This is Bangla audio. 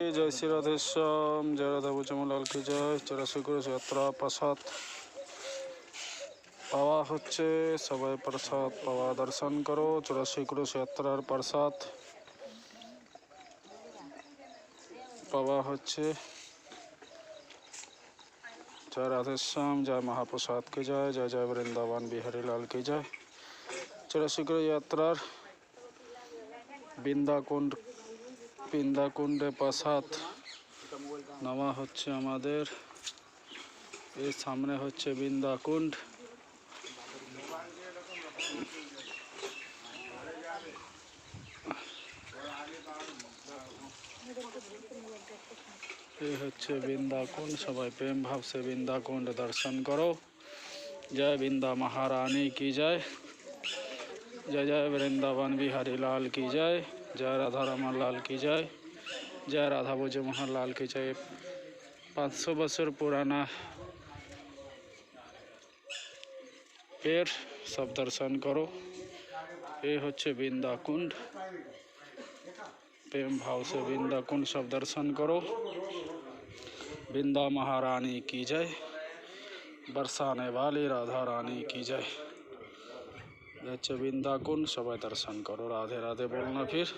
জয় শ্রী রাধেশ্যাম জয় রাধা বুচমলাল কি জয়? চৌরাশি করে যাত্রা, প্রসাদ পাওয়া হচ্ছে। সবাই প্রসাদ পাওয়া দর্শন করো। চৌরাশি করে যাত্রার প্রসাদ পাওয়া হচ্ছে। জয় রাধেশ্যাম, জয় মহাপ্রসাদ কি জয়? জয় জয় বৃন্দাবন বিহারী লাল কি জয়? চৌরাশি করে যাত্রার বৃন্দাকুণ্ড পিন্দাকুণ্ডে প্রাসাদ নামা হচ্ছে আমাদের। এর সামনে হচ্ছে বৃন্দাকুণ্ড। এই হচ্ছে বৃন্দাকুণ্ড। সবাই প্রেম ভাবছে বৃন্দাকুণ্ড দর্শন করো। জয় বৃন্দা মহারানী কি জয়? জয় জয় বৃন্দাবন বিহারী লাল কি জয়? जय राधा रमन लाल की जय। जय राधा भोज मोहन लाल की जय। पाँच सौ बसर पुराना पेड़, सब दर्शन करो। ये हे बिंदा कुंड प्रेम भाव से बिंदा कुंड सब दर्शन करो। बिंदा महारानी की जय। बरसाने वाली राधा रानी की जय। যাচ্ছে বৃন্দাকুন সবাই দর্শন করো। রাধে রাধে বল না ফির।